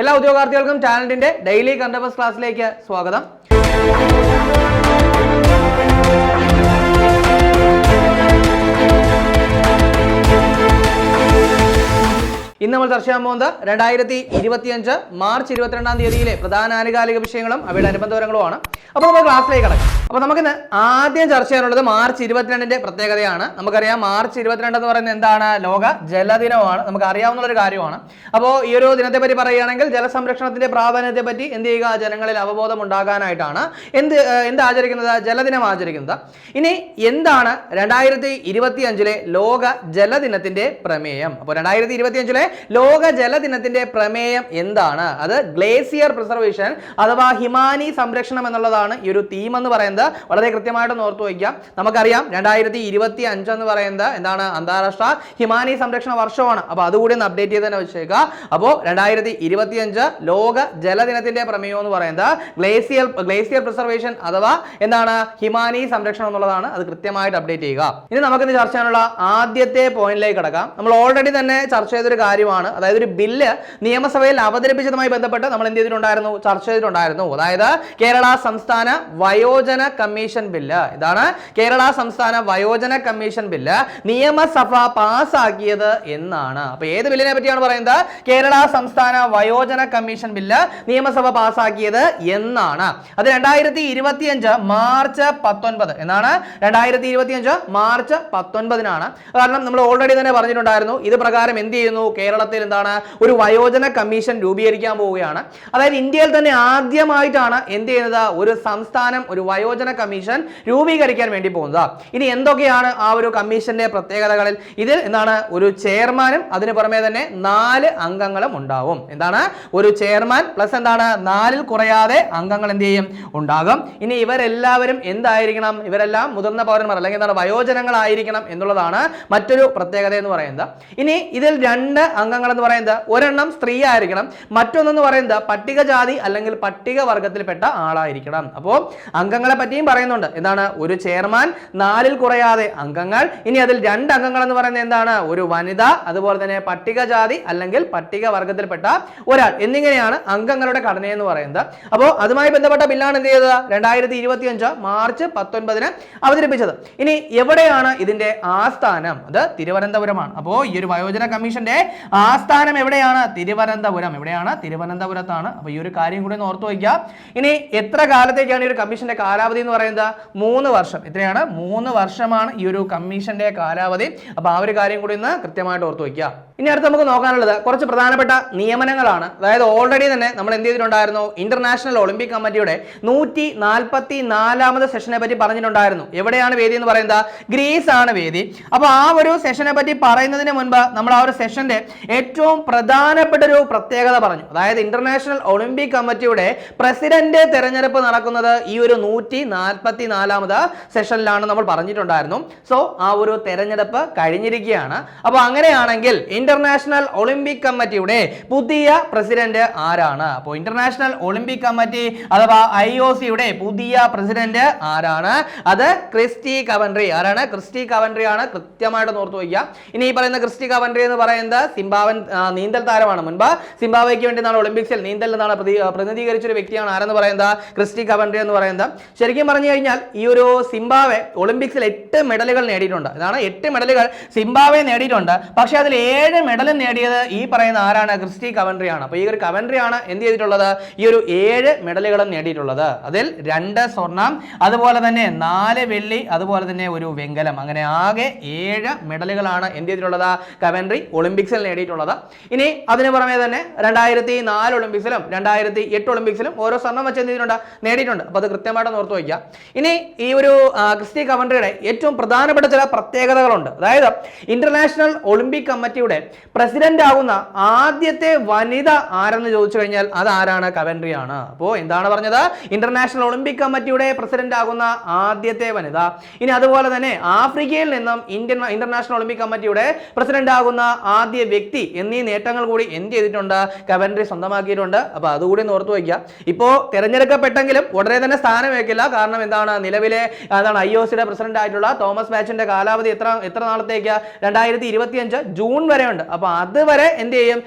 എല്ലാ ഉദ്യോഗാർത്ഥികൾക്കും ചാനലിന്റെ ഡെയിലി കണ്ടബസ് ക്ലാസ്സിലേക്ക് സ്വാഗതം. ഇന്ന് നമ്മൾ ചർച്ച ചെയ്യാൻ പോകുന്നത് രണ്ടായിരത്തി ഇരുപത്തിയഞ്ച് മാർച്ച് ഇരുപത്തിരണ്ടാം തീയതിയിലെ പ്രധാന ആനുകാലിക വിഷയങ്ങളും അവയുടെ അനുബന്ധപരങ്ങളുമാണ് അപ്പോൾ നമ്മൾ ക്ലാസ്സിലേക്ക് കടക്കാം. അപ്പോൾ നമുക്കിന്ന് ആദ്യം ചർച്ച ചെയ്യാനുള്ളത് മാർച്ച് ഇരുപത്തിരണ്ടിന്റെ പ്രത്യേകതയാണ്. നമുക്കറിയാം മാർച്ച് ഇരുപത്തിരണ്ട് എന്ന് പറയുന്നത് എന്താണ്? ലോക ജലദിനമാണ്. നമുക്ക് അറിയാവുന്ന ഒരു കാര്യമാണ്. അപ്പോൾ ഈ ഒരു ദിനത്തെ പറ്റി പറയുകയാണെങ്കിൽ ജലസംരക്ഷണത്തിന്റെ പ്രാധാന്യത്തെ പറ്റി എന്ത് ചെയ്യുക? ജനങ്ങളിൽ അവബോധം ഉണ്ടാകാനായിട്ടാണ് എന്ത് എന്ത് ആചരിക്കുന്നത്? ജലദിനം ആചരിക്കുന്നത്. ഇനി എന്താണ് രണ്ടായിരത്തി ഇരുപത്തി അഞ്ചിലെ ലോക ജലദിനത്തിന്റെ പ്രമേയം? അപ്പോൾ രണ്ടായിരത്തി ഇരുപത്തി അഞ്ചിലെ ലോക ജലദിനത്തിന്റെ പ്രമേയം എന്താണ്? അത് ഗ്ലേസിയർ പ്രിസർവേഷൻ അഥവാ ഹിമാനി സംരക്ഷണം എന്നുള്ളതാണ് ഈ ഒരു തീം എന്ന് പറയുന്നത്. വളരെ കൃത്യമായിട്ട് ഓർത്തു വയ്ക്കാം നമുക്കറിയാം രണ്ടായിരത്തി ഇരുപത്തി അഞ്ച് എന്ന് പറയുന്നത് എന്താണ്? അന്താരാഷ്ട്ര ഹിമാനി സംരക്ഷണ വർഷമാണ്. അപ്പോൾ അതുകൂടി ഒന്ന് അപ്ഡേറ്റ് ചെയ്ത് തന്നെ വെച്ചേക്കുക. അപ്പോൾ രണ്ടായിരത്തി ഇരുപത്തി അഞ്ച് ലോക ജലദിനത്തിന്റെ പ്രമേയം എന്ന് പറയുന്നത് ഗ്ലേസിയർ ഗ്ലേസിയർ പ്രിസർവേഷൻ അഥവാ എന്താണ്? ഹിമാനി സംരക്ഷണം എന്നുള്ളതാണ്. അത് കൃത്യമായിട്ട് അപ്ഡേറ്റ് ചെയ്യുക. ഇനി നമുക്ക് നമുക്കിന്ന് ചർച്ച ചെയ്യാനുള്ള ആദ്യത്തെ പോയിന്റിലേക്ക് കടക്കാം. നമ്മൾ ഓൾറെഡി തന്നെ ചർച്ച ചെയ്തൊരു കാര്യമാണ്. അതായത് ഒരു ബില്ല് നിയമസഭയിൽ അവതരിപ്പിച്ചതുമായി ബന്ധപ്പെട്ട് നമ്മൾ എന്ത് ചെയ്തിട്ടുണ്ടായിരുന്നു? ചർച്ച ചെയ്തിട്ടുണ്ടായിരുന്നു. അതായത് കേരള സംസ്ഥാന വയോജന കമ്മീഷൻ ബില്ല്. ഇതാണ് കേരള സംസ്ഥാന വയോജന കമ്മീഷൻ ബില്ല്. നിയമസഭ പാസ്സാക്കിയത് എന്നാണ്. അപ്പൊ ഏത് ബില്ലിനെ പറ്റിയാണ് പറയുന്നത്? കേരള സംസ്ഥാന വയോജന കമ്മീഷൻ ബില്ല് നിയമസഭ പാസ്സാക്കിയത് എന്നാണ്. അത് രണ്ടായിരത്തി ഇരുപത്തിയഞ്ച് മാർച്ച് പത്തൊൻപത് എന്നാണ്. രണ്ടായിരത്തി ഇരുപത്തിയഞ്ച് മാർച്ച് പത്തൊൻപതിനാണ്. കാരണം നമ്മൾ ഓൾറെഡി തന്നെ പറഞ്ഞിട്ടുണ്ടായിരുന്നു. ഇത് പ്രകാരം എന്ത് ചെയ്യുന്നു? കേരളത്തിൽ എന്താണ് ഒരു വയോജന കമ്മീഷൻ രൂപീകരിക്കാൻ പോവുകയാണ്. അതായത് ഇന്ത്യയിൽ തന്നെ ആദ്യമായിട്ടാണ് എന്ത് ചെയ്യുന്നത്? ഒരു സംസ്ഥാനം ഒരു വയോജന കമ്മീഷൻ രൂപീകരിക്കാൻ വേണ്ടി പോകുന്നത്. ഇനി എന്തൊക്കെയാണ് ആ ഒരു കമ്മീഷന്റെ പ്രത്യേകതകളിൽ? ഇതിൽ എന്താണ്? ഒരു ചെയർമാനും അതിന് പുറമെ തന്നെ നാല് അംഗങ്ങളും ഉണ്ടാവും. എന്താണ്? ഒരു ചെയർമാൻ പ്ലസ് എന്താണ്? നാലിൽ കുറയാതെ അംഗങ്ങൾ എന്ത് ചെയ്യും? ഉണ്ടാകും. ഇനി ഇവരെല്ലാവരും എന്തായിരിക്കണം? ഇവരെല്ലാം മുതിർന്ന പൗരന്മാർ അല്ലെങ്കിൽ എന്താണ് വയോജനങ്ങളായിരിക്കണം എന്നുള്ളതാണ് മറ്റൊരു പ്രത്യേകത എന്ന് പറയുന്നത്. ഇനി ഇതിൽ രണ്ട് അംഗങ്ങൾ എന്ന് പറയുന്നത് ഒരെണ്ണം സ്ത്രീ ആയിരിക്കണം മറ്റൊന്നെന്ന് പറയുന്നത് പട്ടികജാതി അല്ലെങ്കിൽ പട്ടികവർഗത്തിൽപ്പെട്ട ആളായിരിക്കണം. അപ്പോൾ അംഗങ്ങളെ പറ്റിയും പറയുന്നുണ്ട്. എന്താണ്? ഒരു ചെയർമാൻ നാലിൽ കുറയാതെ അംഗങ്ങൾ. ഇനി അതിൽ രണ്ട് അംഗങ്ങൾ എന്ന് പറയുന്നത് എന്താണ്? ഒരു വനിത അതുപോലെ തന്നെ പട്ടികജാതി അല്ലെങ്കിൽ പട്ടികവർഗത്തിൽപ്പെട്ട ഒരാൾ. എന്നിങ്ങനെയാണ് അംഗങ്ങളുടെ ഘടന എന്ന് പറയുന്നത്. അപ്പോൾ അതുമായി ബന്ധപ്പെട്ട ബില്ലാണ് എന്ത് ചെയ്തത്? രണ്ടായിരത്തി ഇരുപത്തി അഞ്ച് മാർച്ച് പത്തൊൻപതിന് അവതരിപ്പിച്ചത്. ഇനി എവിടെയാണ് ഇതിന്റെ ആസ്ഥാനം? അത് തിരുവനന്തപുരമാണ്. അപ്പോൾ ഈ ഒരു വയോജന കമ്മീഷന്റെ ആസ്ഥാനം എവിടെയാണ്? തിരുവനന്തപുരം. എവിടെയാണ്? തിരുവനന്തപുരത്താണ്. അപ്പോൾ ഈ ഒരു കാര്യം കൂടി ഒന്ന് ഓർത്തു വയ്ക്കുക. ഇനി എത്ര കാലത്തേക്കാണ് ഈ ഒരു കമ്മീഷന്റെ കാലാവധി എന്ന് പറയുന്നത്? മൂന്ന് വർഷം. എത്രയാണ്? മൂന്ന് വർഷമാണ് ഈ ഒരു കമ്മീഷന്റെ കാലാവധി. അപ്പോൾ ആ ഒരു കാര്യം കൂടി ഒന്ന് കൃത്യമായിട്ട് ഓർത്തു വയ്ക്കുക. ഇനി അടുത്ത് നമുക്ക് നോക്കാനുള്ളത് കുറച്ച് പ്രധാനപ്പെട്ട നിയമനങ്ങളാണ്. അതായത് ഓൾറെഡി തന്നെ നമ്മൾ എന്ത് ചെയ്തിട്ടുണ്ടായിരുന്നു? ഇന്റർനാഷണൽ ഒളിമ്പിക് കമ്മിറ്റിയുടെ നൂറ്റി നാൽപ്പത്തി നാലാമത് സെഷനെ പറ്റി പറഞ്ഞിട്ടുണ്ടായിരുന്നു. എവിടെയാണ് വേദി എന്ന് പറയുന്നത്? ഗ്രീസ് ആണ് വേദി. അപ്പോൾ ആ ഒരു സെഷനെ പറ്റി പറയുന്നതിന് മുൻപ് നമ്മൾ ആ ഒരു സെഷന്റെ ഏറ്റവും പ്രധാനപ്പെട്ട ഒരു പ്രത്യേകത പറഞ്ഞു. അതായത് ഇന്റർനാഷണൽ ഒളിമ്പിക് കമ്മിറ്റിയുടെ പ്രസിഡന്റ് തെരഞ്ഞെടുപ്പ് നടക്കുന്നത് ഈ ഒരു നൂറ്റി നാൽപ്പത്തി നാലാമത് സെഷനിലാണ് നമ്മൾ പറഞ്ഞിട്ടുണ്ടായിരുന്നു. സോ ആ ഒരു തെരഞ്ഞെടുപ്പ് കഴിഞ്ഞിരിക്കുകയാണ്. അപ്പോൾ അങ്ങനെയാണെങ്കിൽ ഇന്റർനാഷണൽ ഒളിമ്പിക് കമ്മിറ്റിയുടെ പുതിയ പ്രസിഡന്റ് ആരാണ്? അപ്പോൾ International Olympic Committee I O O സിയുടെ പുതിയ പ്രസിഡന്റ് ആരാണ്? അത് ക്രിസ്റ്റി കവൻട്രി. ആരാണ്? ക്രിസ്റ്റി കവൻട്രി ആണ് കൃത്യമായിട്ട് ഓർത്തു വയ്ക്കുക. ഇനി ഈ പറയുന്ന ക്രിസ്റ്റി കവൻട്രി എന്ന് പറയുന്നത് സിംബാവൻ നീന്തൽ താരമാണ്. മുൻപ് സിംബാവയ്ക്ക് വേണ്ടി നാളെ ഒളിമ്പിക്സിൽ നീന്തൽ എന്നാണ് പ്രതി- പ്രതിനിധീകരിച്ച ഒരു വ്യക്തിയാണ്. ആരെന്ന് പറയുന്നത്? ക്രിസ്റ്റി കവൻട്രി എന്ന് പറയുന്നത്. ശരിക്കും പറഞ്ഞു കഴിഞ്ഞാൽ ഈ ഒരു സിംബാവെ ഒളിമ്പിക്സിൽ എട്ട് മെഡലുകൾ നേടിയിട്ടുണ്ട്. ഇതാണ് എട്ട് മെഡലുകൾ സിംബാവെ നേടിയിട്ടുണ്ട്. പക്ഷേ അതിൽ ഏഴ് മെഡൽ നേടിയത് ഈ പറയുന്ന ആരാണ്? ക്രിസ്റ്റി കവൻട്രി ആണ് അപ്പോൾ ഈ ഒരു കവൻട്രി ആണ് എന്ത് ചെയ്തിട്ടുള്ളത്? ഈ ഒരു ഏഴ് മെഡലുകളും നേടിയിട്ടുള്ളത്. അതിൽ രണ്ട് സ്വർണം അതുപോലെ തന്നെ നാല് വെള്ളി അതുപോലെ തന്നെ ഒരു വെങ്കലം. അങ്ങനെ ആകെ ഏഴ് മെഡലുകളാണ് എന്ത് ചെയ്തിട്ടുള്ളത്? കവൻട്രി ഒളിമ്പിക്സിൽ നേടിയിട്ടുള്ളത്. ഇനി അതിന് പുറമെ തന്നെ രണ്ടായിരത്തി നാല് ഒളിമ്പിക്സിലും രണ്ടായിരത്തി എട്ട് ഒളിമ്പിക്സിലും ഓരോ സ്വർണം വെച്ച് നേടിയിട്ടുണ്ട്. അപ്പോൾ അത് കൃത്യമായിട്ട് ഓർത്ത് വയ്ക്കുക. ഇനി ഈ ഒരു ക്രിസ്ത്യ കവൻട്രിയുടെ ഏറ്റവും പ്രധാനപ്പെട്ട ചില പ്രത്യേകതകളുണ്ട്. അതായത് ഇന്റർനാഷണൽ ഒളിമ്പിക് കമ്മിറ്റിയുടെ പ്രസിഡന്റ് ആകുന്ന ആദ്യത്തെ വനിത ആരെന്ന് ചോദിച്ചു കഴിഞ്ഞാൽ അത് ആരാണ്? കവൻട്രി ആണ്. അപ്പോൾ എന്താണ് പറഞ്ഞത്? ഇന്റർനാഷണൽ ഒളിമ്പിക് കമ്മിറ്റിയുടെ പ്രസിഡന്റ് ആകുന്ന ആദ്യത്തെ വനിത. ഇനി അതുപോലെ തന്നെ ആഫ്രിക്കയിൽ നിന്നും ഇന്ത്യൻ ഇന്റർനാഷണൽ ഒളിമ്പിക് കമ്മിറ്റിയുടെ പ്രസിഡന്റ് ആകുന്ന ആദ്യ വ്യക്തി എന്നീ നേട്ടങ്ങൾ കൂടി എന്ത് ചെയ്തിട്ടുണ്ട്? കവൻട്രി സ്വന്തമാക്കിയിട്ടുണ്ട്. അപ്പോൾ അതുകൂടി ഓർത്തു വയ്ക്കുക. ഇപ്പോൾ തിരഞ്ഞെടുക്കപ്പെട്ടെങ്കിലും ഉടനെ തന്നെ സ്ഥാനം വയ്ക്കില്ല കാരണം എന്താണ്? നിലവിലെ എന്താണ് ഐ ഒ സിയുടെ പ്രസിഡന്റ് ആയിട്ടുള്ള തോമസ് ബാച്ചിന്റെ കാലാവധി എത്ര എത്ര നാളത്തേക്ക്? രണ്ടായിരത്തി ഇരുപത്തിയഞ്ച് ജൂൺ വരെ ഉണ്ട് അപ്പോൾ അതുവരെ എന്ത് ചെയ്യും?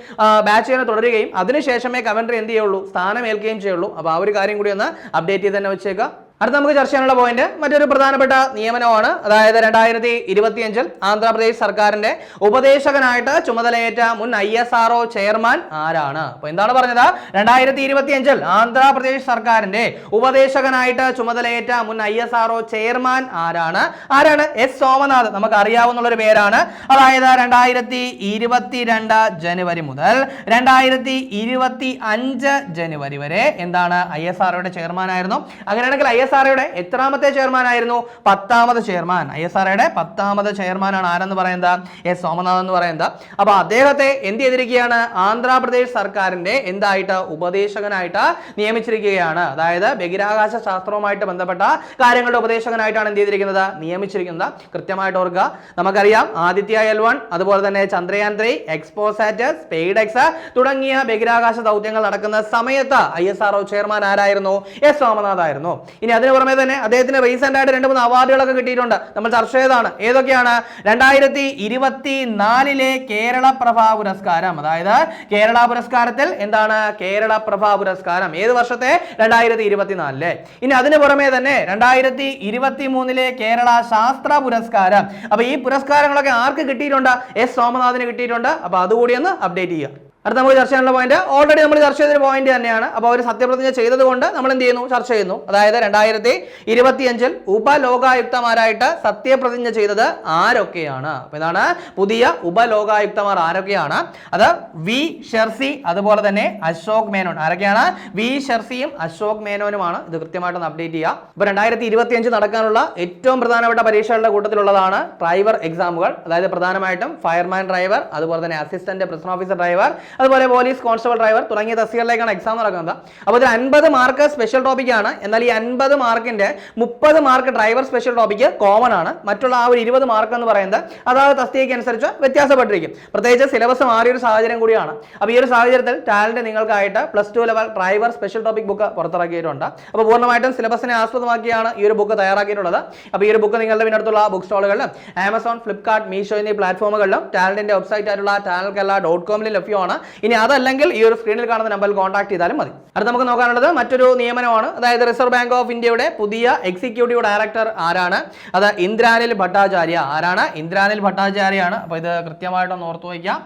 ബാച്ച് ചെയ്യാൻ തുടരുകയും. അതിനുശേഷമേ കവൻട്രി എന്ത് ചെയ്യുള്ളൂ? സ്ഥാനം ഏൽക്കുകയും ചെയ്യുള്ളൂ. അപ്പോൾ ആ ഒരു കാര്യം കൂടി ഒന്ന് അപ്ഡേറ്റ് ചെയ്ത് തന്നെ വെച്ചേക്കാം അടുത്ത നമുക്ക് ചർച്ച ചെയ്യാനുള്ള പോയിന്റ് മറ്റൊരു പ്രധാനപ്പെട്ട നിയമനമാണ്. അതായത് രണ്ടായിരത്തി ഇരുപത്തിയഞ്ചിൽ ആന്ധ്രാപ്രദേശ് സർക്കാരിന്റെ ഉപദേശകനായിട്ട് ചുമതലയേറ്റ മുൻ ഐ എസ് ആർ ചെയർമാൻ ആരാണ്? അപ്പൊ എന്താണ് പറഞ്ഞത്? രണ്ടായിരത്തി ഇരുപത്തിയഞ്ചിൽ ആന്ധ്രാപ്രദേശ് സർക്കാരിന്റെ ഉപദേശകനായിട്ട് ചുമതലയേറ്റ മുൻ ഐ എസ് ആർ ചെയർമാൻ ആരാണ്? ആരാണ്? എസ് സോമനാഥ്. നമുക്ക് അറിയാവുന്ന ഒരു പേരാണ്. അതായത് രണ്ടായിരത്തി ഇരുപത്തിരണ്ട് ജനുവരി മുതൽ രണ്ടായിരത്തി ഇരുപത്തി അഞ്ച് ജനുവരി വരെ എന്താണ് ഐ എസ് ആർഒയുടെ ചെയർമാൻ ആയിരുന്നു അങ്ങനെയാണെങ്കിൽ ഐ എസ് ആർഒയുടെ എത്രാമത്തെ ചെയർമാൻ ആയിരുന്നു? പത്താമത് ചെയർമാൻ. ഐ എസ് ആർഒയുടെ പത്താമത് ചെയർമാനാണ് ആരെന്ന് പറയുന്നത്? എസ് സോമനാഥ് എന്ന് പറയുന്നത്. അപ്പൊ അദ്ദേഹത്തെ എന്ത് ചെയ്തിരിക്കുകയാണ്? ആന്ധ്രാപ്രദേശ് സർക്കാരിന്റെ എന്തായിട്ട് ഉപദേശകനായിട്ട് നിയമിച്ചിരിക്കുകയാണ്. അതായത് ബഹിരാകാശ ശാസ്ത്രവുമായിട്ട് ബന്ധപ്പെട്ട കാര്യങ്ങളുടെ ഉപദേശകനായിട്ടാണ് എന്ത് ചെയ്തിരിക്കുന്നത്? നിയമിച്ചിരിക്കുന്നത്. കൃത്യമായിട്ട് ഓർക്കുക. നമുക്കറിയാം ആദിത്യ എൽ വൺ അതുപോലെ തന്നെ Chandrayaan three XPoSat SpaDeX തുടങ്ങിയ ബഹിരാകാശ ദൗത്യങ്ങൾ നടക്കുന്ന സമയത്ത് ഐ എസ് ആർ ചെയർമാൻ ആരായിരുന്നു? എസ് സോമനാഥ് ആയിരുന്നു ഇനി അതിന് പുറമെ തന്നെ അദ്ദേഹത്തിന് റീസെന്റ് ആയിട്ട് രണ്ട് മൂന്ന് അവാർഡുകളൊക്കെ കിട്ടിയിട്ടുണ്ട്. നമ്മൾ ചർച്ച ചെയ്തതാണ്. ഏതൊക്കെയാണ്? രണ്ടായിരത്തി ഇരുപത്തി നാലിലെ കേരള പ്രഭ പുരസ്കാരം. അതായത് കേരള പുരസ്കാരത്തിൽ എന്താണ്? കേരള പ്രഭ പുരസ്കാരം. ഏത് വർഷത്തെ? രണ്ടായിരത്തി ഇരുപത്തിനാലിലെ ഇനി അതിന് പുറമെ തന്നെ രണ്ടായിരത്തി ഇരുപത്തി മൂന്നിലെ കേരള ശാസ്ത്ര പുരസ്കാരം. അപ്പൊ ഈ പുരസ്കാരങ്ങളൊക്കെ ആർക്ക് കിട്ടിയിട്ടുണ്ട്? എസ്. സോമനാഥിന് കിട്ടിയിട്ടുണ്ട്. അപ്പൊ അതുകൂടി ഒന്ന് അപ്ഡേറ്റ് ചെയ്യുക. അടുത്ത നമ്മൾ ചർച്ച ചെയ്യാനുള്ള പോയിന്റ് ഓൾറെഡി നമ്മൾ ചർച്ച ചെയ്തൊരു പോയിന്റ് തന്നെയാണ്. അപ്പോൾ അവർ സത്യപ്രതിജ്ഞ ചെയ്തത് കൊണ്ട് നമ്മൾ എന്ത് ചെയ്യുന്നു? ചർച്ച ചെയ്യുന്നു. അതായത് രണ്ടായിരത്തി ഇരുപത്തിയഞ്ചിൽ ഉപലോകായുക്തമാരായിട്ട് സത്യപ്രതിജ്ഞ ചെയ്തത് ആരൊക്കെയാണ്? അപ്പോൾ ഇതാണ് പുതിയ ഉപലോകായുക്തമാർ ആരൊക്കെയാണ്? അത് വി ഷെർസി അതുപോലെ തന്നെ അശോക് മേനോൻ. ആരൊക്കെയാണ്? വി ഷെർസിയും അശോക് മേനോനുമാണ്. ഇത് കൃത്യമായിട്ടൊന്ന് അപ്ഡേറ്റ് ചെയ്യുക. ഇപ്പോൾ രണ്ടായിരത്തി ഇരുപത്തിയഞ്ച് നടക്കാനുള്ള ഏറ്റവും പ്രധാനപ്പെട്ട പരീക്ഷകളുടെ കൂട്ടത്തിലുള്ളതാണ് ഡ്രൈവർ എക്സാമുകൾ അതായത് പ്രധാനമായിട്ടും ഫയർമാൻ ഡ്രൈവർ അതുപോലെ തന്നെ അസിസ്റ്റന്റ് പ്രസിഡന്റ് ഓഫീസർ ഡ്രൈവർ അതുപോലെ പോലീസ് കോൺസ്റ്റബിൾ ഡ്രൈവർ തുടങ്ങിയ തസ്തികളിലേക്കാണ് എക്സാം നടക്കുന്നത്. അപ്പോൾ ഇതിൽ അൻപത് മാർക്ക് സ്പെഷ്യൽ ടോപ്പിക് ആണ്. എന്നാൽ ഈ അൻപത് മാർക്കിന്റെ മുപ്പത് mark driver special topic common ആണ്. മറ്റുള്ള ആ ഒരു ഇരുപത് മാർക്ക് എന്ന് പറയുന്നത് അതായത് തസ്തികയ്ക്ക് അനുസരിച്ച് വ്യത്യാസപ്പെട്ടിരിക്കും. പ്രത്യേകിച്ച് സിലബസ് മാറിയ ഒരു സാഹചര്യം കൂടിയാണ്. അപ്പോൾ ഈ ഒരു സാഹചര്യത്തിൽ talent നിങ്ങൾക്കായിട്ട് plus two level driver special topic book പുറത്തിറക്കിയിട്ടുണ്ട്. അപ്പോൾ പൂർണമായിട്ടും സിലബസിനെ ആസ്പദമാക്കിയാണ് ഈ ഒരു ബുക്ക് തയ്യാറാക്കിയിട്ടുള്ളത്. അപ്പോൾ ഈ ഒരു ബുക്ക് നിങ്ങളുടെ പിന്നടുത്തുള്ള ബുക്ക് സ്റ്റോളുകളിലും ആമസോൺ ഫ്ലിപ്കാർട്ട് മീഷോ എന്നീ പ്ലാറ്റ്ഫോമുകളിലും ടാലന്റിന്റെ വെബ്സൈറ്റ് ആയിട്ടുള്ള ടാലൻകല്ല ഡോട്ട് കോമിൽ ലഭ്യമാണ്. ഇനി അതല്ലെങ്കിൽ ഈ ഒരു സ്ക്രീനിൽ കാണുന്ന നമ്പറിൽ കോൺടാക്ട് ചെയ്താലും മതി. അടുത്ത നമുക്ക് നോക്കാനുള്ളത് മറ്റൊരു നിയമനമാണ്. അതായത് റിസർവ് ബാങ്ക് ഓഫ് ഇന്ത്യയുടെ പുതിയ എക്സിക്യൂട്ടീവ് ഡയറക്ടർ ആരാണ്? അത് ഇന്ദ്രാനിൽ ഭട്ടാചാര്യ. ആരാണ്? ഇന്ദ്രാനിൽ ഭട്ടാചാര്യയാണ് അപ്പോൾ ഇത് കൃത്യമായിട്ടൊന്ന് ഓർത്തു വയ്ക്കാം.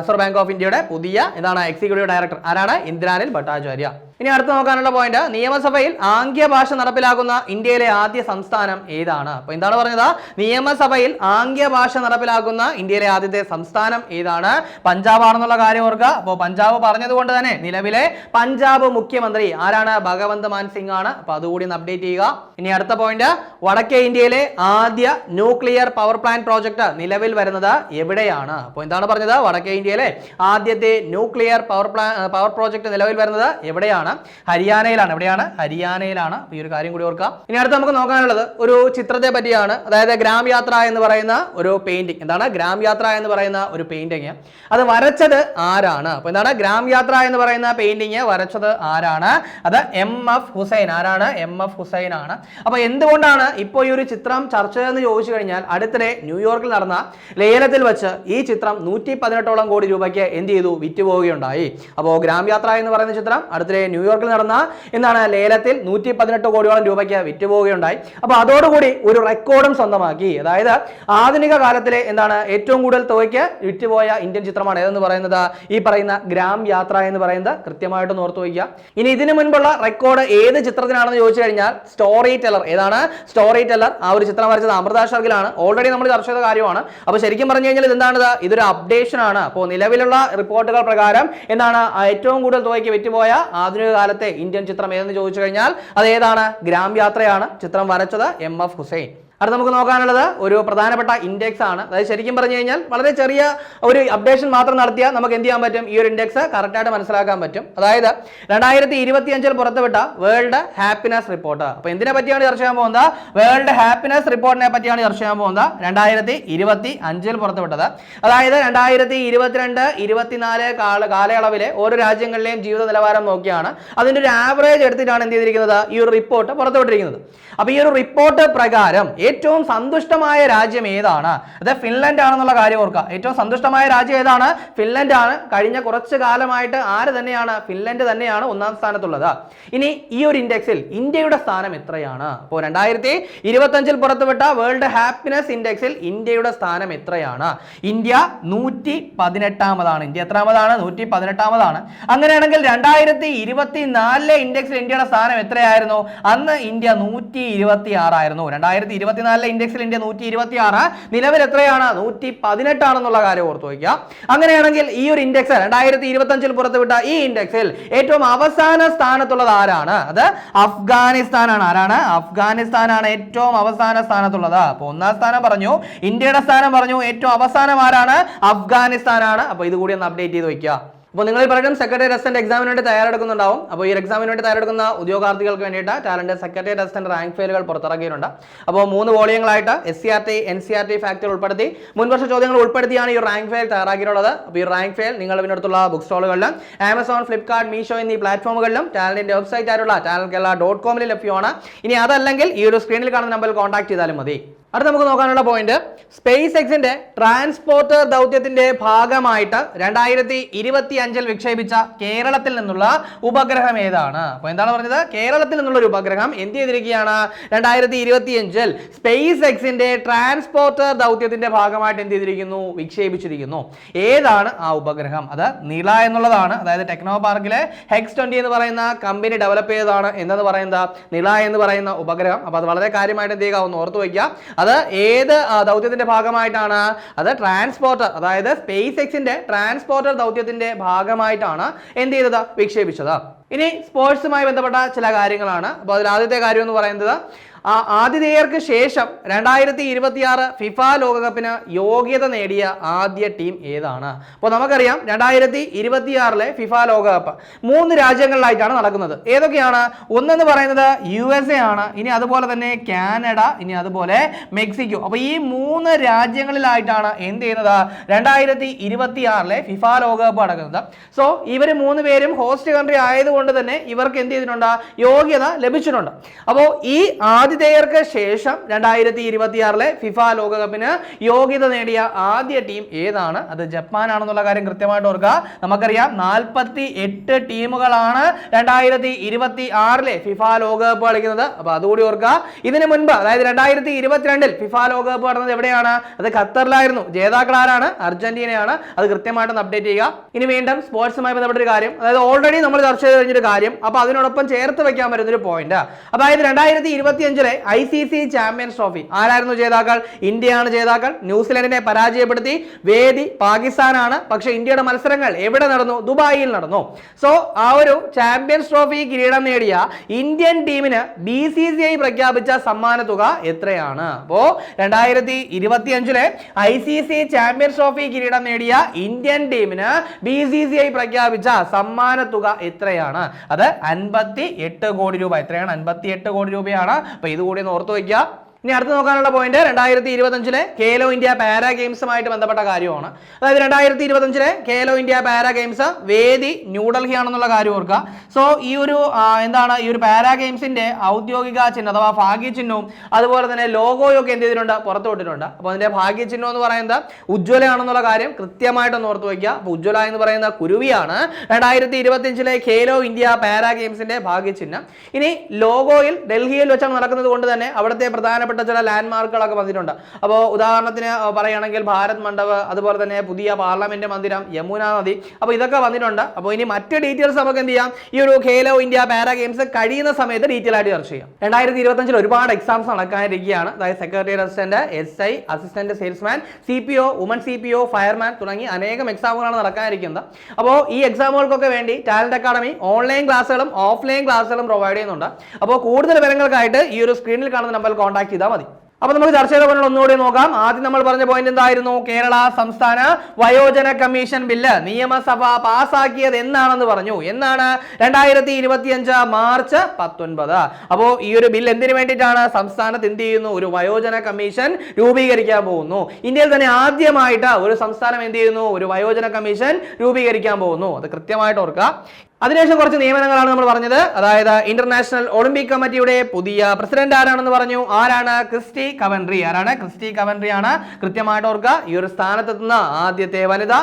റിസർവ് ബാങ്ക് ഓഫ് ഇന്ത്യയുടെ പുതിയ ഇതാണ് എക്സിക്യൂട്ടീവ് ഡയറക്ടർ ആരാണ്? ഇന്ദ്രാനിൽ ഭട്ടാചാര്യ. ഇനി അടുത്ത് നോക്കാനുള്ള പോയിന്റ് നിയമസഭയിൽ ആംഗ്യ ഭാഷ നടപ്പിലാക്കുന്ന ഇന്ത്യയിലെ ആദ്യ സംസ്ഥാനം ഏതാണ്? അപ്പൊ എന്താണ് പറഞ്ഞത്? നിയമസഭയിൽ ആംഗ്യ ഭാഷ നടപ്പിലാക്കുന്ന ഇന്ത്യയിലെ ആദ്യത്തെ സംസ്ഥാനം ഏതാണ്? പഞ്ചാബ് ആണെന്നുള്ള കാര്യം ഓർക്കുക. അപ്പോൾ പഞ്ചാബ് പറഞ്ഞതുകൊണ്ട് തന്നെ നിലവിലെ പഞ്ചാബ് മുഖ്യമന്ത്രി ആരാണ്? ഭഗവന്ത് മാൻ സിംഗ് ആണ്. അപ്പൊ അതുകൂടി ഒന്ന് അപ്ഡേറ്റ് ചെയ്യുക. ഇനി അടുത്ത പോയിന്റ് വടക്കേ ഇന്ത്യയിലെ ആദ്യ ന്യൂക്ലിയർ പവർ പ്ലാന്റ് പ്രോജക്ട് നിലവിൽ വരുന്നത് എവിടെയാണ്? അപ്പോൾ എന്താണ് പറഞ്ഞത്? വടക്കേ ഇന്ത്യയിലെ ആദ്യത്തെ ന്യൂക്ലിയർ പവർ പ്ലാ പവർ പ്രോജക്ട് നിലവിൽ വരുന്നത് എവിടെയാണ്? ഹരിയാനയിലാണ്. എവിടെയാണ്? ഹരിയാനയിലാണ്. ഈ ഒരു കാര്യം കൂടി ഓർക്കുക ഇനി അടുത്ത് നമുക്ക് നോക്കാനുള്ളത് ഒരു ചിത്രത്തെ പറ്റിയാണ്. അതായത് ഗ്രാം യാത്ര എന്ന് പറയുന്ന ഒരു പെയിന്റിംഗ് എന്താണ്? ഗ്രാം യാത്ര എന്ന് പറയുന്ന ഒരു പെയിന്റിങ് അത് വരച്ചത് ആരാണ്? അപ്പൊ എന്താണ്? ഗ്രാം യാത്ര എന്ന് പറയുന്ന പെയിന്റിങ് വരച്ചത് ആരാണ്? അത് എം എഫ് ഹുസൈൻ. ആരാണ്? എം എഫ് ഹുസൈൻ ആണ്. അപ്പൊ എന്തുകൊണ്ടാണ് ഇപ്പോൾ ഈ ഒരു ചിത്രം ചർച്ച എന്ന് ചോദിച്ചു കഴിഞ്ഞാൽ അടുത്തിടെ ന്യൂയോർക്കിൽ നടന്ന ലേലത്തിൽ വെച്ച് ഈ ചിത്രം നൂറ്റി പതിനെട്ടോളം കോടി രൂപയ്ക്ക് എന്ത് ചെയ്തു? വിറ്റുപോവുകയുണ്ടായി. അപ്പോൾ ഗ്രാം യാത്ര എന്ന് പറയുന്ന ചിത്രം അടുത്തിടെ ന്യൂയോർക്കിൽ നടന്ന എന്താണ് ലേലത്തിൽ നൂറ്റി പതിനെട്ട് കോടിയോളം രൂപയ്ക്ക് വിറ്റുപോവുകയുണ്ടായി. അപ്പോൾ അതോടുകൂടി ഒരു റെക്കോർഡും സ്വന്തമാക്കി. അതായത് ആധുനിക കാലത്തിലെ എന്താണ് ഏറ്റവും കൂടുതൽ തുകയ്ക്ക് വിറ്റുപോയ ഇന്ത്യൻ ചിത്രമാണ് ഏതെന്ന് പറയുന്നത്? ഈ പറയുന്ന ഗ്രാം യാത്ര എന്ന് പറയുന്നത് കൃത്യമായിട്ട് ഓർത്തു വയ്ക്കുക. ഇനി ഇതിനു മുൻപുള്ള റെക്കോർഡ് ഏത് ചിത്രത്തിനാണെന്ന് ചോദിച്ചു കഴിഞ്ഞാൽ സ്റ്റോറി ടെല്ലർ. ഏതാണ്? Story teller. ആ ഒരു ചിത്രം വരച്ചത് അമൃത ഷർഗിലാണ് ഓൾറെഡി നമ്മൾ ചർച്ച ചെയ്ത കാര്യമാണ്. അപ്പോൾ ശരിക്കും പറഞ്ഞു കഴിഞ്ഞാൽ ഇത് എന്താണ് ഇതൊരു അപ്ഡേഷൻ ആണ്. അപ്പോൾ നിലവിലുള്ള റിപ്പോർട്ടുകൾ പ്രകാരം എന്താണ് ഏറ്റവും കൂടുതൽ തുകയ്ക്ക് വിറ്റുപോയ ആധുനിക കാലത്തെ ഇന്ത്യൻ ചിത്രം ഏതെന്ന് ചോദിച്ചു കഴിഞ്ഞാൽ അത് ഏതാണ്? ഗ്രാം യാത്രയാണ്. ചിത്രം വരച്ചത് എം എഫ് ഹുസൈൻ. അടുത്ത നമുക്ക് നോക്കാനുള്ളത് ഒരു പ്രധാനപ്പെട്ട ഇൻഡെക്സ് ആണ്. അതായത് ശരിക്കും പറഞ്ഞു കഴിഞ്ഞാൽ വളരെ ചെറിയ ഒരു അപ്ഡേഷൻ മാത്രം നടത്തിയാൽ നമുക്ക് എന്ത് ചെയ്യാൻ പറ്റും? ഈ ഒരു ഇൻഡെക്സ് കറക്റ്റായിട്ട് മനസ്സിലാക്കാൻ പറ്റും. അതായത് രണ്ടായിരത്തി ഇരുപത്തി അഞ്ചിൽ പുറത്തുവിട്ട വേൾഡ് ഹാപ്പിനെസ് റിപ്പോർട്ട് അപ്പൊ എന്തിനെ പറ്റിയാണ് ചർച്ച ചെയ്യാൻ പോകുന്നത്? വേൾഡ് ഹാപ്പിനെസ് റിപ്പോർട്ടിനെ പറ്റിയാണ് ചർച്ച ചെയ്യാൻ പോകുന്നത്. രണ്ടായിരത്തി ഇരുപത്തി അഞ്ചിൽ പുറത്തുവിട്ടത്. അതായത് രണ്ടായിരത്തി ഇരുപത്തിരണ്ട് ഇരുപത്തിനാല് കാല കാലയളവിലെ ഓരോ രാജ്യങ്ങളിലെയും ജീവിത നിലവാരം നോക്കിയാണ്. അതിന്റെ ഒരു ആവറേജ് എടുത്തിട്ടാണ് എന്ത് ചെയ്തിരിക്കുന്നത്? ഈ ഒരു റിപ്പോർട്ട് പുറത്തുവിട്ടിരിക്കുന്നത്. അപ്പൊ ഈ ഒരു റിപ്പോർട്ട് പ്രകാരം ഏറ്റവും സന്തുഷ്ടമായ രാജ്യം ഏതാണ്? അത് ഫിൻലൻഡ് ആണെന്നുള്ള കാര്യം ഓർക്കുക. ഏറ്റവും സന്തുഷ്ടമായ രാജ്യം ഏതാണ്? ഫിൻലൻഡ് ആണ്. കഴിഞ്ഞ കുറച്ച് കാലമായിട്ട് ആര് തന്നെയാണ്? ഫിൻലൻഡ് തന്നെയാണ് ഒന്നാം സ്ഥാനത്തുള്ളത്. ഇനി ഈ ഒരു ഇൻഡെക്സിൽ ഇന്ത്യയുടെ സ്ഥാനം എത്രയാണ്? അപ്പോൾ രണ്ടായിരത്തി ഇരുപത്തഞ്ചിൽ പുറത്തുവിട്ട വേൾഡ് ഹാപ്പിനെസ് ഇൻഡെക്സിൽ ഇന്ത്യയുടെ സ്ഥാനം എത്രയാണ്? ഇന്ത്യ നൂറ്റി പതിനെട്ടാമതാണ് ഇന്ത്യ എത്രാമതാണ്? നൂറ്റി പതിനെട്ടാമതാണ് അങ്ങനെയാണെങ്കിൽ രണ്ടായിരത്തി ഇരുപത്തി നാലിലെ ഇൻഡെക്സിൽ ഇന്ത്യയുടെ സ്ഥാനം എത്രയായിരുന്നു? അന്ന് ഇന്ത്യ നൂറ്റി ഇരുപത്തി ആറായിരുന്നു രണ്ടായിരത്തി ഇരുപത്തിനാലിലെ ഇൻഡെക്സിൽ ഇന്ത്യ നൂറ്റി ഇരുപത്തി ആറ് നിലവിൽ എത്രയാണ്? നൂറ്റി പതിനെട്ടാണെന്നുള്ള കാര്യം ഓർത്തു വയ്ക്കുക. അങ്ങനെയാണെങ്കിൽ ഈ ഒരു ഇൻഡെക്സ് രണ്ടായിരത്തി ഇരുപത്തി അഞ്ചിൽ പുറത്തുവിട്ട ഈ ഇൻഡെക്സിൽ ഏറ്റവും അവസാന സ്ഥാനത്തുള്ളത് ആരാണ്? അത് അഫ്ഗാനിസ്ഥാനാണ്. ആരാണ്? അഫ്ഗാനിസ്ഥാനാണ് ഏറ്റവും അവസാന സ്ഥാനത്തുള്ളത്. അപ്പൊ ഒന്നാം സ്ഥാനം പറഞ്ഞു. ഇന്ത്യയുടെ സ്ഥാനം പറഞ്ഞു. ഏറ്റവും അവസാനം ആരാണ്? അഫ്ഗാനിസ്ഥാനാണ്. അപ്പൊ ഇത് കൂടി ഒന്ന് അപ്ഡേറ്റ് ചെയ്ത് വെക്കുക അപ്പോൾ നിങ്ങൾ പലരും സെക്രട്ടറി അസിസ്റ്റന്റ് എക്സാമിന് വേണ്ടി തയ്യാറെടുക്കുന്നുണ്ടാവും. അപ്പോൾ ഈ എക്സാമിന് വേണ്ടി തയ്യാറെടുക്കുന്ന ഉദ്യോഗാർത്ഥികൾക്ക് വേണ്ടിയിട്ട് ടാലന്റ് സെക്രട്ടറി അസിസ്റ്റന്റ് റാങ്ക് ഫയലുകൾ പുറത്തിറക്കിയിട്ടുണ്ട്. അപ്പോൾ മൂന്ന് വോളിയങ്ങളായിട്ട് S C R T N C R T factor ഉൾപ്പെടുത്തി മുൻവർഷ ചോദ്യങ്ങൾ ഉൾപ്പെടുത്തിയാണ് ഈ റാങ്ക് ഫയൽ തയ്യാറാക്കിയിട്ടുള്ളത്. അപ്പോൾ ഈ റാങ്ക് ഫയൽ നിങ്ങൾ ഇതിനടുത്തുള്ള ബുക്ക് സ്റ്റോളുകളിലും ആമസോൺ ഫ്ലിപ്കാർട്ട് മീഷോ എന്നീ പ്ലാറ്റ്ഫോമുകളിലും ടാലന്റിന്റെ വെബ്സൈറ്റ് ആയിട്ടുള്ള ടാലന്റ് കേരള ഡോട്ട് കോമിൽ ലഭ്യമാണ്. ഇനി അതല്ലെങ്കിൽ ഈ ഒരു സ്ക്രീനിൽ കാണുന്ന നമ്പറിൽ കോൺടാക്ട് ചെയ്താലും മതി. അടുത്ത നമുക്ക് നോക്കാനുള്ള പോയിന്റ് സ്പേസ് എക്സിന്റെ ട്രാൻസ്പോർട്ടർ ദൗത്യത്തിന്റെ ഭാഗമായിട്ട് രണ്ടായിരത്തി ഇരുപത്തി അഞ്ചിൽ വിക്ഷേപിച്ച കേരളത്തിൽ നിന്നുള്ള ഉപഗ്രഹം ഏതാണ്? അപ്പോൾ എന്താണ് പറഞ്ഞത്? കേരളത്തിൽ നിന്നുള്ള ഒരു ഉപഗ്രഹം എന്ത് ചെയ്തിരിക്കുകയാണ്? രണ്ടായിരത്തി ഇരുപത്തി അഞ്ചിൽ സ്പേസ് എക്സിന്റെ ട്രാൻസ്പോർട്ടർ ദൗത്യത്തിന്റെ ഭാഗമായിട്ട് എന്ത് ചെയ്തിരിക്കുന്നു? വിക്ഷേപിച്ചിരിക്കുന്നു. ഏതാണ് ആ ഉപഗ്രഹം? അത് നില എന്നുള്ളതാണ്. അതായത് ടെക്നോ പാർക്കിലെ ഹെക്സ് ട്വന്റി എന്ന് പറയുന്ന കമ്പനി ഡെവലപ്പ് ചെയ്തതാണ്. എന്നത് പറയുന്നത്? നില എന്ന് പറയുന്ന ഉപഗ്രഹം. അപ്പൊ അത് വളരെ കാര്യമായിട്ട് എന്ത് ചെയ്യുക? ഒന്ന് ഓർത്ത് വയ്ക്കുക. അത് ഏത് ദൗത്യത്തിന്റെ ഭാഗമായിട്ടാണ്? അത് ട്രാൻസ്പോർട്ടർ അതായത് സ്പേസ് എക്സിന്റെ ട്രാൻസ്പോർട്ടർ ദൗത്യത്തിന്റെ ഭാഗമായിട്ടാണ് എന്ത് ചെയ്തത്? വിക്ഷേപിച്ചത്. ഇനി സ്പോർട്സുമായി ബന്ധപ്പെട്ട ചില കാര്യങ്ങളാണ്. അപ്പോൾ അതിൽ ആദ്യത്തെ കാര്യം എന്ന് പറയുന്നത് ആ ആതിഥേയർക്ക് ശേഷം രണ്ടായിരത്തി ഇരുപത്തി ആറ് ഫിഫ ലോകകപ്പിന് യോഗ്യത നേടിയ ആദ്യ ടീം ഏതാണ്? അപ്പോൾ നമുക്കറിയാം രണ്ടായിരത്തി ഇരുപത്തി ആറിലെ ഫിഫ ലോകകപ്പ് മൂന്ന് രാജ്യങ്ങളിലായിട്ടാണ് നടക്കുന്നത്. ഏതൊക്കെയാണ്? ഒന്നെന്ന് പറയുന്നത് യു എസ് എ ആണ്. ഇനി അതുപോലെ തന്നെ കാനഡ ഇനി അതുപോലെ മെക്സിക്കോ. അപ്പോൾ ഈ മൂന്ന് രാജ്യങ്ങളിലായിട്ടാണ് എന്ത് ചെയ്യുന്നത്? രണ്ടായിരത്തി ഇരുപത്തി ആറിലെ ഫിഫ ലോകകപ്പ് നടക്കുന്നത്. സോ ഇവർ മൂന്ന് പേരും ഹോസ്റ്റ് കൺട്രി ആയതുകൊണ്ട് തന്നെ ഇവർക്ക് എന്ത് ചെയ്തിട്ടുണ്ട്? യോഗ്യത ലഭിച്ചിട്ടുണ്ട്. അപ്പോൾ ഈ ആതിഥേയർക്ക് ശേഷം രണ്ടായിരത്തി ഇരുപത്തിയാറിലെ ഫിഫ ലോകകപ്പിന് യോഗ്യത നേടിയ ആദ്യ ടീം ഏതാണ്? അത് ജപ്പാൻ ആണെന്നുള്ള കാര്യം കൃത്യമായിട്ട് ഓർക്കുക. നമുക്കറിയാം നാൽപ്പത്തി എട്ട് ടീമുകളാണ് രണ്ടായിരത്തി ഇരുപത്തി ആറിലെ ഫിഫ ലോകകപ്പ് കളിക്കുന്നത്. അപ്പോൾ അതുകൂടി ഓർക്കുക. ഇതിനു മുൻപ് അതായത് രണ്ടായിരത്തി ഇരുപത്തിരണ്ടിൽ ഫിഫ ലോകകപ്പ് നടന്നത് എവിടെയാണ്? അത് ഖത്തറിലായിരുന്നു. ജേതാക്കൾ ആരാണ് അർജന്റീനയാണ്. അത് കൃത്യമായിട്ടൊന്ന് അപ്ഡേറ്റ് ചെയ്യുക. ഇനി വീണ്ടും സ്പോർട്സുമായി ബന്ധപ്പെട്ട ഒരു കാര്യം. അതായത് ഓൾറെഡി നമ്മൾ ചർച്ച ചെയ്ത് കഴിഞ്ഞൊരു കാര്യം അപ്പോൾ അതിനോടൊപ്പം ചേർത്ത് വെക്കാൻ പറ്റുന്ന ഒരു പോയിന്റ് അതായത് രണ്ടായിരത്തി ഇരുപത്തി അഞ്ചിലെ I C C champions trophy ആരായിരുന്നു ജേതാക്കൾ? ഇന്ത്യയാണ് ജേതാക്കൾ. ന്യൂസിലൻഡിനെ പരാജയപ്പെടുത്തി. വേദി പാകിസ്ഥാനാണ്. പക്ഷെ ഇന്ത്യയുടെ മത്സരങ്ങൾ എവിടെ നടന്നു? ദുബായിൽ നടന്നു. സോ ആ ഒരു ചാമ്പ്യൻസ് ട്രോഫി കിരീടം നേടിയ ഇന്ത്യൻ ടീമിന് ബി സി സി ഐ പ്രഖ്യാപിച്ച സമ്മാന തുക എത്രയാണ്? അപ്പോ രണ്ടായിരത്തി ഇരുപത്തി അഞ്ചിലെ I C C champions trophy കിരീടം നേടിയ ഇന്ത്യൻ ടീമിന് ബി സി സി ഐ പ്രഖ്യാപിച്ച സമ്മാന തുക എത്രയാണ്? അത് അൻപത്തി എട്ട് കോടി രൂപ. എത്രയാണ്? അൻപത്തി എട്ട് കോടി രൂപയാണ്. അപ്പൊ ഇത് കൂടി ഒന്ന് ഓർത്ത് വയ്ക്കുക. ഇനി അടുത്ത് നോക്കാനുള്ള പോയിന്റ് രണ്ടായിരത്തി ഇരുപത്തഞ്ചിലെ കേലോ ഇന്ത്യ പാരാ ഗെയിംസുമായിട്ട് ബന്ധപ്പെട്ട കാര്യമാണ്. അതായത് രണ്ടായിരത്തി ഇരുപത്തഞ്ചിലെ കേലോ ഇന്ത്യ പാരാ ഗെയിംസ് വേദി ന്യൂഡൽഹി ആണെന്നുള്ള കാര്യം ഓർക്കുക. സോ ഈ ഒരു എന്താണ് ഈ ഒരു പാരാ ഗെയിംസിന്റെ ഔദ്യോഗിക ചിഹ്നം അഥവാ ഭാഗ്യ ചിഹ്നവും അതുപോലെ തന്നെ ലോഗോയും ഒക്കെ എന്ത് ചെയ്തിട്ടുണ്ട്? പുറത്തു വിട്ടിട്ടുണ്ട്. അപ്പോൾ അതിന്റെ ഭാഗ്യചിഹ്നം എന്ന് പറയുന്നത് ഉജ്ജ്വലയാണെന്നുള്ള കാര്യം കൃത്യമായിട്ടൊന്ന് ഓർത്ത് വയ്ക്കുക. അപ്പോൾ ഉജ്ജ്വല എന്ന് പറയുന്ന കുരുവിയാണ് രണ്ടായിരത്തി ഇരുപത്തിയഞ്ചിലെ ഖേലോ ഇന്ത്യ പാരാ ഗെയിംസിന്റെ ഭാഗ്യചിഹ്നം ഇനി ലോഗോയിൽ ഡൽഹിയിൽ വെച്ചാണ് നടക്കുന്നത് കൊണ്ട് തന്നെ അവിടുത്തെ പ്രധാനപ്പെട്ട ചില ലാൻഡ് മാർക്കുകളൊക്കെ വന്നിട്ടുണ്ട്. അപ്പോൾ ഉദാഹരണത്തിന് പറയുകയാണെങ്കിൽ ഭാരത് മണ്ഡപ് അതുപോലെ തന്നെ പുതിയ പാർലമെന്റ് മന്ദിരം യമുന നദി അപ്പോൾ ഇതൊക്കെ വന്നിട്ടുണ്ട്. അപ്പോൾ ഇനി മറ്റ് ഡീറ്റെയിൽസ് നമുക്ക് എന്ത് ചെയ്യാം? ഈ ഒരു ഖേലോ ഇന്ത്യ പാരാ ഗെയിംസ് കഴിയുന്ന സമയത്ത് ഡീറ്റെയിൽ ആയിട്ട് ചർച്ച ചെയ്യാം. രണ്ടായിരത്തി ഇരുപത്തഞ്ചിൽ ഒരുപാട് എക്സാംസ് നടക്കാനിരിക്കുകയാണ്. അതായത് secretary assistant S I assistant salesman C P O woman C P O fireman തുടങ്ങി അനേകം എക്സാമുകളാണ് നടക്കാനിരിക്കുന്നത്. അപ്പോൾ ഈ എക്സാമുകൾക്കൊക്കെ വേണ്ടി ടാലന്റ് അക്കാഡമി ഓൺലൈൻ ക്ലാസ്സുകളും ഓഫ്ലൈൻ ക്ലാസ്സുകളും പ്രൊവൈഡ് ചെയ്യുന്നുണ്ട്. അപ്പോൾ കൂടുതൽ വിവരങ്ങൾക്കായിട്ട് ഈ ഒരു സ്ക്രീനിൽ കാണുന്ന നമ്പറിൽ കോൺടാക്ട് ചെയ്താൽ മതി. അപ്പൊ നമുക്ക് ചർച്ച ചെയ്ത പോലെ ഒന്നുകൂടി നോക്കാം. ആദ്യം നമ്മൾ പറഞ്ഞ പോയിന്റ് എന്തായിരുന്നു? കേരള സംസ്ഥാന വയോജന കമ്മീഷൻ ബില്ല് നിയമസഭ പാസാക്കിയത് എന്നാണെന്ന് പറഞ്ഞു. എന്നാണ് രണ്ടായിരത്തി ഇരുപത്തിയഞ്ച് മാർച്ച് പത്തൊൻപത്. അപ്പോ ഈ ഒരു ബില്ല് എന്തിനു വേണ്ടിയിട്ടാണ് സംസ്ഥാനത്ത് എന്ത് ചെയ്യുന്നു? ഒരു വയോജന കമ്മീഷൻ രൂപീകരിക്കാൻ പോകുന്നു. ഇന്ത്യയിൽ തന്നെ ആദ്യമായിട്ട് ഒരു സംസ്ഥാനം എന്ത് ചെയ്യുന്നു? ഒരു വയോജന കമ്മീഷൻ രൂപീകരിക്കാൻ പോകുന്നു. അത് കൃത്യമായിട്ട് ഓർക്കുക. അതിനുശേഷം കുറച്ച് നിയമനങ്ങളാണ് നമ്മൾ പറഞ്ഞത്. അതായത് ഇന്റർനാഷണൽ ഒളിമ്പിക് കമ്മിറ്റിയുടെ പുതിയ പ്രസിഡന്റ് ആരാണെന്ന് പറഞ്ഞു. ആരാണ്? Kirsty Coventry. ആരാണ്? ക്രിസ്റ്റി കവൻട്രി ആണ് കൃത്യമായിട്ട് ഓർക്കുക ഈ ഒരു സ്ഥാനത്തെത്തുന്ന ആദ്യത്തെ വനിത.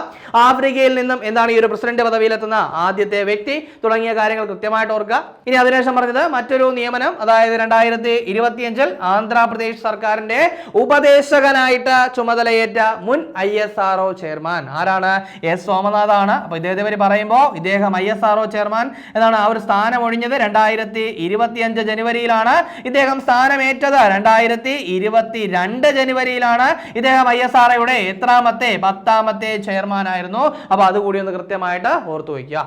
ആഫ്രിക്കയിൽ നിന്നും എന്താണ് ഈ ഒരു പ്രസിഡന്റ് പദവിയിലെത്തുന്ന ആദ്യത്തെ വ്യക്തി? തുടങ്ങിയ കാര്യങ്ങൾ കൃത്യമായിട്ട് ഓർക്കുക. ഇനി അതിനുശേഷം പറഞ്ഞത് മറ്റൊരു നിയമനം. അതായത് രണ്ടായിരത്തി ഇരുപത്തിയഞ്ചിൽ ആന്ധ്രാപ്രദേശ് സർക്കാരിന്റെ ഉപദേശകനായിട്ട് ചുമതലയേറ്റ മുൻ ഐ എസ് ആർ ചെയർമാൻ ആരാണ്? എസ്. സോമനാഥാണ്. അപ്പൊ ഇദ്ദേഹത്തെ പറ്റി പറയുമ്പോൾ ഇദ്ദേഹം ഐ എസ് ആർ ചെയർമാൻ എന്നാണ് ആ ഒരു സ്ഥാനം ഒഴിഞ്ഞത്. രണ്ടായിരത്തി ഇരുപത്തിയഞ്ച് ജനുവരിയിലാണ് ഇദ്ദേഹം സ്ഥാനമേറ്റത്. രണ്ടായിരത്തി ഇരുപത്തി രണ്ട് ജനുവരിയിലാണ് ഇദ്ദേഹം ഐ എസ് ആർ എത്രാമത്തെ പത്താമത്തെ ചെയർമാൻ ആയിരുന്നു അപ്പൊ അതുകൂടി ഒന്ന് കൃത്യമായിട്ട് ഓർത്തു വയ്ക്കുക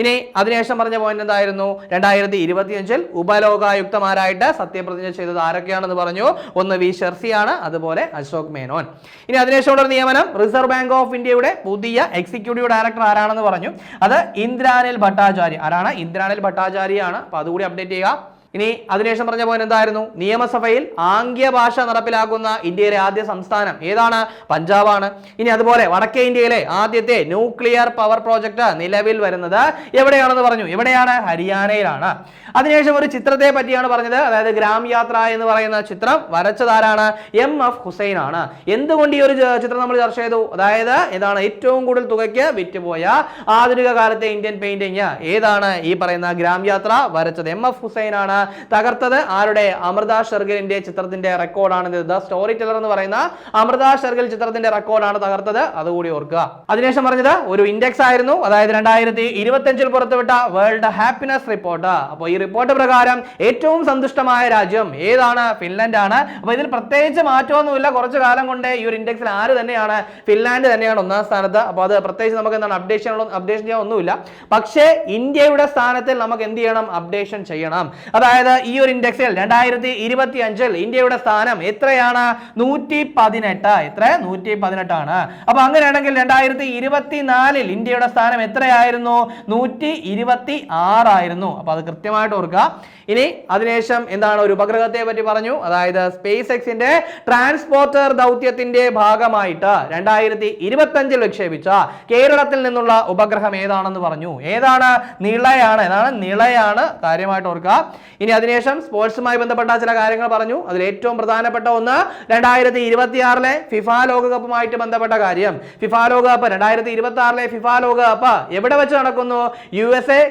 ഇനി അതിനുശേഷം പറഞ്ഞ പോയിന്റ് എന്തായിരുന്നു? രണ്ടായിരത്തി ഇരുപത്തിയഞ്ചിൽ ഉപലോകായുക്തമാരായിട്ട് സത്യപ്രതിജ്ഞ ചെയ്തത് ആരൊക്കെയാണെന്ന് പറഞ്ഞു? ഒന്ന് വി ഷെർസിയാണ് അതുപോലെ അശോക് മേനോൻ. ഇനി അതിനുശേഷമുള്ള നിയമനം റിസർവ് ബാങ്ക് ഓഫ് ഇന്ത്യയുടെ പുതിയ എക്സിക്യൂട്ടീവ് ഡയറക്ടർ ആരാണെന്ന് പറഞ്ഞു? അത് ഇന്ദ്രാനിൽ ഭട്ടാചാര്യ. ആരാണ്? ഇന്ദ്രാനിൽ ഭട്ടാചാര്യയാണ് അപ്പൊ അതുകൂടി അപ്ഡേറ്റ് ചെയ്യുക. ഇനി അതിനുശേഷം പറഞ്ഞ പോയിന്റ് എന്തായിരുന്നു? നിയമസഭയിൽ ആംഗ്യ ഭാഷ നടപ്പിലാക്കുന്ന ഇന്ത്യയിലെ ആദ്യ സംസ്ഥാനം ഏതാണ്? പഞ്ചാബാണ്. ഇനി അതുപോലെ വടക്കേ ഇന്ത്യയിലെ ആദ്യത്തെ ന്യൂക്ലിയർ പവർ പ്രോജക്റ്റ് നിലവിൽ വരുന്നത് എവിടെയാണെന്ന് പറഞ്ഞു. എവിടെയാണ്? ഹരിയാനയിലാണ്. അതിനുശേഷം ഒരു ചിത്രത്തെ പറ്റിയാണ് പറഞ്ഞത്. അതായത് ഗ്രാം യാത്ര എന്ന് പറയുന്ന ചിത്രം വരച്ചതാരാണ്? എം. എഫ്. ഹുസൈൻ ആണ്. എന്തുകൊണ്ട് ഈ ഒരു ചിത്രം നമ്മൾ ചർച്ച ചെയ്തു? അതായത് ഏതാണ് ഏറ്റവും കൂടുതൽ തുകയ്ക്ക് വിറ്റുപോയ ആധുനിക കാലത്തെ ഇന്ത്യൻ പെയിന്റിങ് ഏതാണ് ഈ പറയുന്ന ഗ്രാം യാത്ര വരച്ചത്? എം. എഫ്. ഹുസൈൻ ആണ്. തകർത്തത് ആരുടെ? അമൃത ഷെർഗിലിന്റെ ചിത്രത്തിന്റെ റെക്കോർഡാണ് ദ സ്റ്റോറി ടെലർ എന്ന് പറയുന്ന അമൃത ഷെർഗിൽ ചിത്രത്തിന്റെ റെക്കോർഡാണ് തകർത്തത്. അതുകൂടി ഓർക്കുക. അതിനുശേഷം പറഞ്ഞത് ഒരു ഇൻഡെക്സ് ആയിരുന്നു. അതായത് രണ്ടായിരത്തി ഇരുപത്തിയഞ്ചിൽ പുറത്തുവിട്ട വേൾഡ് ഹാപ്പിനെസ് റിപ്പോർട്ട് അപ്പോൾ ഈ റിപ്പോർട്ട് പ്രകാരം ഏറ്റവും സന്തുഷ്ടമായ രാജ്യം ഏതാണ്? ഫിൻലാൻഡ് ആണ് അപ്പോൾ ഇതിൽ പ്രത്യേകിച്ച് മാറ്റമൊന്നുമില്ല. കുറച്ച് കാലം കൊണ്ട് ഈ ഒരു ഇൻഡെക്സിൽ ആര് തന്നെയാണ്? ഫിൻലാൻഡ് തന്നെയാണ് ഒന്നാം സ്ഥാനത്ത്. അപ്പോൾ അത് പ്രത്യേകിച്ച് നമുക്ക് എന്താണ് അപ്ഡേഷൻ അപ്ഡേഷൻ ചെയ്യാൻ ഒന്നുമില്ല. പക്ഷേ ഇന്ത്യയുടെ സ്ഥാനത്തിൽ നമുക്ക് എന്ത് ചെയ്യണം? അപ്ഡേഷൻ ചെയ്യണം. അതായത് ഈ ഒരു ഇൻഡെക്സിൽ രണ്ടായിരത്തി ഇരുപത്തി അഞ്ചിൽ ഇന്ത്യയുടെ സ്ഥാനം എത്രയാണ്? നൂറ്റി പതിനെട്ട് എത്ര? നൂറ്റി പതിനെട്ടാണ് അപ്പൊ അങ്ങനെയാണെങ്കിൽ രണ്ടായിരത്തി ഇരുപത്തിനാലിൽ ഇന്ത്യയുടെ സ്ഥാനം എത്രയായിരുന്നു? നൂറ്റി ഇരുപത്തി ആറായിരുന്നു അപ്പൊ അത് കൃത്യമായിട്ട് ഓർക്കുക. ഇനി അതിനുശേഷം എന്താണ് ഒരു ഉപഗ്രഹത്തെ പറ്റി പറഞ്ഞു? അതായത് സ്പേസ് എക്സിന്റെ ട്രാൻസ്പോർട്ടർ ദൗത്യത്തിന്റെ ഭാഗമായിട്ട് രണ്ടായിരത്തി ഇരുപത്തി അഞ്ചിൽ വിക്ഷേപിച്ച കേരളത്തിൽ നിന്നുള്ള ഉപഗ്രഹം ഏതാണെന്ന് പറഞ്ഞു. ഏതാണ്? നിളയാണ്. ഏതാണ്? നിളയാണ്. കാര്യമായിട്ട് ഓർക്കുക. ഇനി അതിനുശേഷം സ്പോർട്സുമായി ബന്ധപ്പെട്ട ചില കാര്യങ്ങൾ പറഞ്ഞു. അതിൽ ഏറ്റവും പ്രധാനപ്പെട്ട ഒന്ന് രണ്ടായിരത്തി ഇരുപത്തിയാറിലെ ഫിഫ ലോകകപ്പുമായിട്ട് ബന്ധപ്പെട്ട കാര്യം. ഫിഫ ലോകകപ്പ് രണ്ടായിരത്തി ഇരുപത്തി ആറിലെ ഫിഫ ലോകകപ്പ് എവിടെ വെച്ച് നടക്കുന്നു? U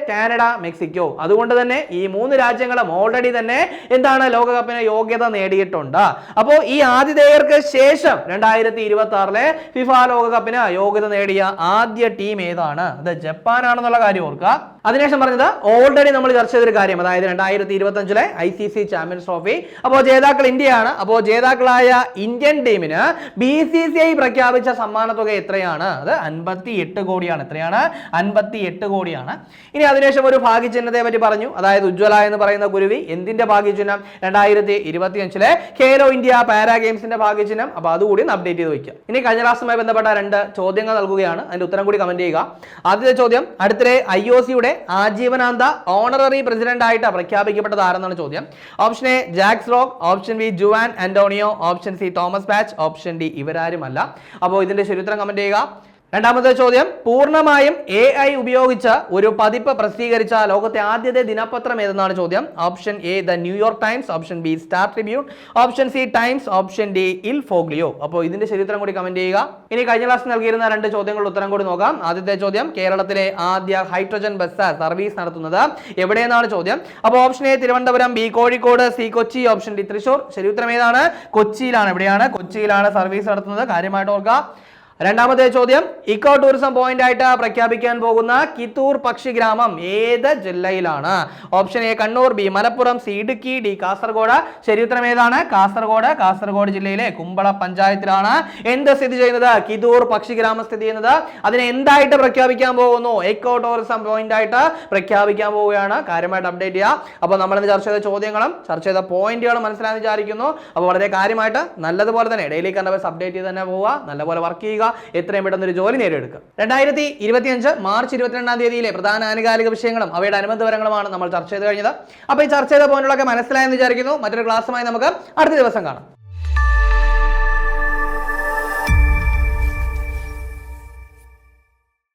Canada Mexico. അതുകൊണ്ട് തന്നെ ഈ മൂന്ന് രാജ്യങ്ങളും ഓൾറെഡി തന്നെ എന്താണ് ലോകകപ്പിന് യോഗ്യത നേടിയിട്ടുണ്ട്. അപ്പോൾ ഈ ആതിഥേയർക്ക് ശേഷം രണ്ടായിരത്തി ഇരുപത്തി ആറിലെ ഫിഫ ലോകകപ്പിന് യോഗ്യത നേടിയ ആദ്യ ടീം ഏതാണ്? അത് ജപ്പാനാണെന്നുള്ള കാര്യം ഓർക്കുക. അതിനുശേഷം പറഞ്ഞത് ഓൾറെഡി നമ്മൾ ചർച്ച ചെയ്തൊരു കാര്യം അതായത് രണ്ടായിരത്തി ഇരുപത്തി അഞ്ചിലെ I C C champions trophy. അപ്പോൾ ജേതാക്കൾ ഇന്ത്യയാണ്. അപ്പോൾ ജേതാക്കളായ ഇന്ത്യൻ ടീമിന് ബി സി സി ഐ പ്രഖ്യാപിച്ച സമ്മാനത്തുക എത്രയാണ്? അത് അൻപത്തി എട്ട് കോടിയാണ്. എത്രയാണ്? അൻപത്തി എട്ട് കോടിയാണ്. ഇനി അതിനുശേഷം ഒരു ഭാഗ്യചിഹ്നത്തെ പറ്റി പറഞ്ഞു. അതായത് ഉജ്ജ്വല എന്ന് പറയുന്ന ഗുരുവി എന്തിന്റെ ഭാഗ്യചിഹ്നം? രണ്ടായിരത്തി ഇരുപത്തി അഞ്ചിലെ ഖേലോ ഇന്ത്യ പാരാ ഗെയിംസിന്റെ ഭാഗ്യചിഹ്നം. അപ്പൊ അതുകൂടി ഒന്ന് അപ്ഡേറ്റ് ചെയ്ത് വയ്ക്കുക ഇനി കഴിഞ്ഞ ക്ലാസ്സുമായി ബന്ധപ്പെട്ട രണ്ട് ചോദ്യങ്ങൾ നൽകുകയാണ്. അതിന്റെ ഉത്തരം കൂടി കമന്റ് ചെയ്യുക. ആദ്യത്തെ ചോദ്യം അടുത്തിടെ ഐ ഒ സിയുടെ ആജീവനാന്ത ഓണററി പ്രസിഡന്റ് ആയിട്ട് പ്രഖ്യാപിക്കപ്പെട്ടത് ആരെന്നാണ് ചോദ്യം? Option A Jacques Rogge option B Juan Antonio option C Thomas Bach option D ഇവരാരുമല്ല. അപ്പോൾ ഇതിന്റെ ശരി ഉത്തരം കമന്റ് ചെയ്യുക. രണ്ടാമത്തെ ചോദ്യം പൂർണമായും എ ഐ ഉപയോഗിച്ച് ഒരു പതിപ്പ് പ്രസിദ്ധീകരിച്ച ലോകത്തെ ആദ്യത്തെ ദിനപത്രം ഏതെന്നാണ് ചോദ്യം? Option A the New York Times option B Star Tribune option C Times option D Il Foglio അപ്പോൾ ഇതിന്റെ ചരിത്രം കൂടി കമന്റ് ചെയ്യുക. ഇനി കഴിഞ്ഞ ക്ലാസ് നൽകിയിരുന്ന രണ്ട് ചോദ്യങ്ങളുടെ ഉത്തരം കൂടി നോക്കാം. ആദ്യത്തെ ചോദ്യം കേരളത്തിലെ ആദ്യ ഹൈഡ്രജൻ ബസ് സർവീസ് നടത്തുന്നത് എവിടെയെന്നാണ് ചോദ്യം? അപ്പോൾ option A Thiruvananthapuram B Kozhikode C Kochi option D Thrissur ശരിയുത്തരം ഏതാണ്? കൊച്ചിയിലാണ് എവിടെയാണ് കൊച്ചിയിലാണ് സർവീസ് നടത്തുന്നത്. കാര്യമായിട്ട് ഓർക്കുക. രണ്ടാമത്തെ ചോദ്യം ഇക്കോ ടൂറിസം പോയിന്റ് ആയിട്ട് പ്രഖ്യാപിക്കാൻ പോകുന്ന കിത്തൂർ പക്ഷിഗ്രാമം ഏത് ജില്ലയിലാണ്? Option A Kannur B Malappuram C Idukki D Kasaragod. ശരിയുത്തരം ഏതാണ്? കാസർഗോഡ്. കാസർഗോഡ് ജില്ലയിലെ കുമ്പള പഞ്ചായത്തിലാണ്. എന്ത് സ്ഥിതി ചെയ്യുന്നത്? കിതൂർ പക്ഷി ഗ്രാമം സ്ഥിതി ചെയ്യുന്നത്. അതിനെ എന്തായിട്ട് പ്രഖ്യാപിക്കാൻ പോകുന്നു? ഇക്കോ ടൂറിസം പോയിന്റ് ആയിട്ട് പ്രഖ്യാപിക്കാൻ പോവുകയാണ്. കാര്യമായിട്ട് അപ്ഡേറ്റ് ചെയ്യുക അപ്പോൾ നമ്മൾ ചർച്ച ചെയ്ത ചോദ്യങ്ങളും ചർച്ച ചെയ്ത പോയിന്റുകളും മനസ്സിലാകാൻ വിചാരിക്കുന്നു. അപ്പോൾ വളരെ കാര്യമായിട്ട് നല്ലതുപോലെ തന്നെ ഡെയിലി കണ്ടവേഴ്സ് അപ്ഡേറ്റ് ചെയ്ത് തന്നെ പോവുക. നല്ലപോലെ വർക്ക് ചെയ്യുക. എത്രയും പെട്ടെന്ന് ഒരു ജോലി നേടിയെടുക്കുക. രണ്ടായിരത്തി ഇരുപത്തിയഞ്ച് മാർച്ച് ഇരുപത്തിരണ്ടാം തീയതിയിലെ പ്രധാന ആനുകാലിക വിഷയങ്ങളും അവയുടെ അനുബന്ധ വിവരങ്ങളുമാണ് നമ്മൾ ചർച്ച ചെയ്ത് കഴിഞ്ഞത്. അപ്പോൾ ഈ ചർച്ച ചെയ്ത പോയിന്റുകളൊക്കെ മനസ്സിലായെന്ന് വിചാരിക്കുന്നു. മറ്റൊരു ക്ലാസ്സുമായി നമുക്ക് അടുത്ത ദിവസം കാണാം.